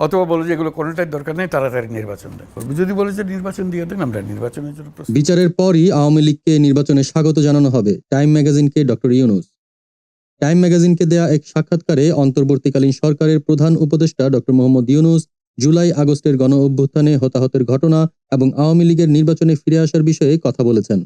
অথবা বলে যে এগুলো কোনোটাই দরকার নেই তাড়াতাড়ি নির্বাচন করবে। যদি বলে যে নির্বাচন দিয়ে দেন আমরা নির্বাচনের জন্য বিচারের পরই আওয়ামী লীগকে নির্বাচনে স্বাগত জানানো হবে টাইম ম্যাগাজিনকে ডক্টর ইউনুস। টাইম ম্যাগাজিনকে দেয়া এক সাক্ষাৎকারে অন্তর্বর্তীকালীন সরকারের প্রধান উপদেষ্টা ডক্টর মোহাম্মদ ইউনুস জুলাই আগস্টের গণ অভ্যুত্থানে হতাহতের ঘটনা এবং আওয়ামী লীগের নির্বাচনে ফিরে আসার বিষয়ে কথা বলেছেন।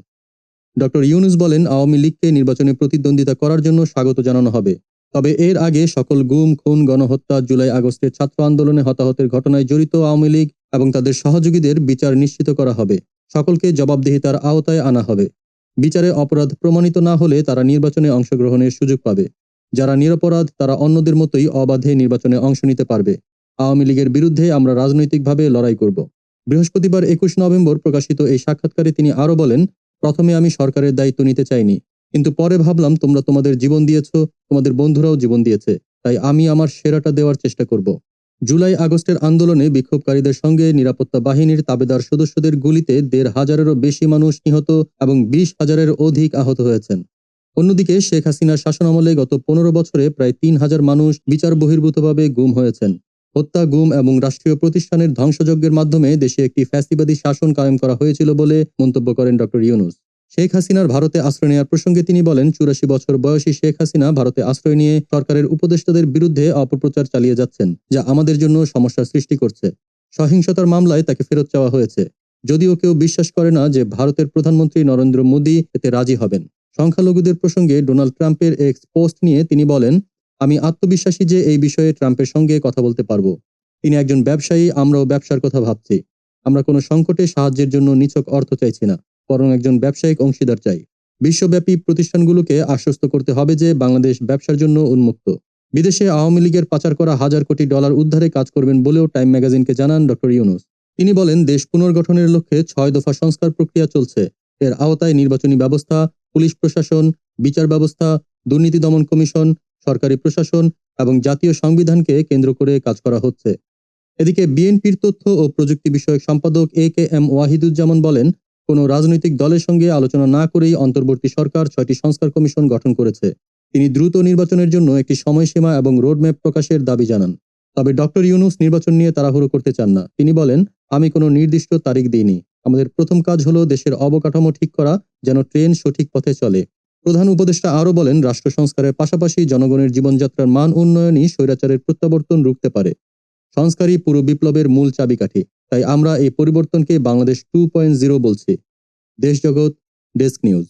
ডক্টর ইউনুস বলেন আওয়ামী লীগকে নির্বাচনে প্রতিদ্বন্দ্বিতা করার জন্য স্বাগত জানানো হবে। তবে এর আগে সকল গুম, খুন, গণহত্যা, জুলাই আগস্টের ছাত্র আন্দোলনে হতাহতের ঘটনায় জড়িত আওয়ামী লীগ এবং তাদের সহযোগীদের বিচার নিশ্চিত করা হবে। সকলকে জবাবদিহিতার আওতায় আনা হবে। বিচারে অপরাধ প্রমাণিত না হলে তারা নির্বাচনে অংশগ্রহণের সুযোগ পাবে। যারা নিরপরাধ, তারা অন্যদের মতোই অবাধে নির্বাচনে অংশ নিতে পারবে। আওয়ামী লীগের বিরুদ্ধে আমরা রাজনৈতিকভাবে লড়াই করব। বৃহস্পতিবার একুশ নভেম্বর প্রকাশিত এই সাক্ষাৎকারে তিনি আরও বলেন, প্রথমে আমি সরকারের দায়িত্ব নিতে চাইনি। কিন্তু পরে ভাবলাম তোমরা তোমাদের জীবন দিয়েছ, তোমাদের বন্ধুরাও জীবন দিয়েছে, তাই আমি আমার সেরাটা দেওয়ার চেষ্টা করব। জুলাই আগস্টের আন্দোলনে বিক্ষোভকারীদের সঙ্গে নিরাপত্তা বাহিনীর তাবেদার সদস্যদের গুলিতে দেড় হাজারেরও বেশি মানুষ নিহত এবং বিশ হাজারের অধিক আহত হয়েছেন। অন্যদিকে শেখ হাসিনার শাসনামলে গত পনেরো বছরে প্রায় তিন হাজার মানুষ বিচার বহির্ভূতভাবে গুম হয়েছেন। হত্যা, গুম এবং রাষ্ট্রীয় প্রতিষ্ঠানের ধ্বংসযজ্ঞের মাধ্যমে দেশে একটি ফ্যাসিবাদী শাসন কায়েম করা হয়েছিল বলে মন্তব্য করেন ডক্টর ইউনুস। শেখ হাসিনার ভারতে আশ্রয় নেওয়ার প্রসঙ্গে তিনি বলেন, চুরাশি বছর বয়সী শেখ হাসিনা ভারতে আশ্রয় নিয়ে সরকারের উপদেষ্টাদের বিরুদ্ধে অপপ্রচার চালিয়ে যাচ্ছেন, যা আমাদের জন্য সমস্যার সৃষ্টি করছে। সহিংসতার মামলায় তাকে ফেরত চাওয়া হয়েছে। যদিও কেউ বিশ্বাস করে না যে ভারতের প্রধানমন্ত্রী নরেন্দ্র মোদী এতে রাজি হবেন। সংখ্যালঘুদের প্রসঙ্গে ডোনাল্ড ট্রাম্পের এক্স পোস্ট নিয়ে তিনি বলেন, আমি আত্মবিশ্বাসী যে এই বিষয়ে ট্রাম্পের সঙ্গে কথা বলতে পারব। তিনি একজন ব্যবসায়ী, আমরাও ব্যবসার কথা ভাবছি। আমরা কোনো সংকটে সাহায্যের জন্য নিছক অর্থ চাইছি না। বরং একজন ব্যবসায়িক অংশীদার চাই। বিশ্বব্যাপী প্রতিষ্ঠানগুলোকে আশ্বস্ত করতে হবে যে বাংলাদেশ ব্যবসার জন্য উন্মুক্ত। বিদেশে আওয়ামী লীগের পাচার করা হাজার কোটি ডলার উদ্ধারে কাজ করবেন বলেও টাইম ম্যাগাজিনকে জানান ডক্টর ইউনুস। তিনি বলেন, দেশ পুনর্গঠনের লক্ষ্যে ছয় দফা সংস্কার প্রক্রিয়া চলছে। এর আওতায় নির্বাচনী ব্যবস্থা, পুলিশ প্রশাসন, বিচার ব্যবস্থা, দুর্নীতি দমন কমিশন, সরকারি প্রশাসন এবং জাতীয় সংবিধানকে কেন্দ্র করে কাজ করা হচ্ছে। এদিকে বিএনপির তথ্য ও প্রযুক্তি বিষয়ক সম্পাদক এ কে এম ওয়াহিদুজ্জামান বলেন কোনো রাজনৈতিক দলের সঙ্গে আলোচনা না করেই অন্তর্বর্তী সরকার ছয়টি সংস্কার কমিশন গঠন করেছে। তিনি দ্রুত নির্বাচনের জন্য একটি সময়সীমা এবং রোডম্যাপ প্রকাশের দাবি জানান। তবে ডক্টর ইউনুস নির্বাচন নিয়ে তাড়াহুড়ো করতে চান না। তিনি বলেন, আমি কোনো নির্দিষ্ট তারিখ দিইনি। আমাদের প্রথম কাজ হলো দেশের অবকাঠামো ঠিক করা, যেন ট্রেন সঠিক পথে চলে। প্রধান উপদেষ্টা আরও বলেন, রাষ্ট্র সংস্কারের পাশাপাশি জনগণের জীবনযাত্রার মান উন্নয়নই স্বৈরাচারের প্রত্যাবর্তন রুখতে পারে। সংস্কারই পুরো বিপ্লবের মূল চাবিকাঠি। তাই আমরা এই পরিবর্তনকে বাংলাদেশ টু পয়েন্ট জিরো বলছি। দেশ জগৎ ডেস্ক নিউজ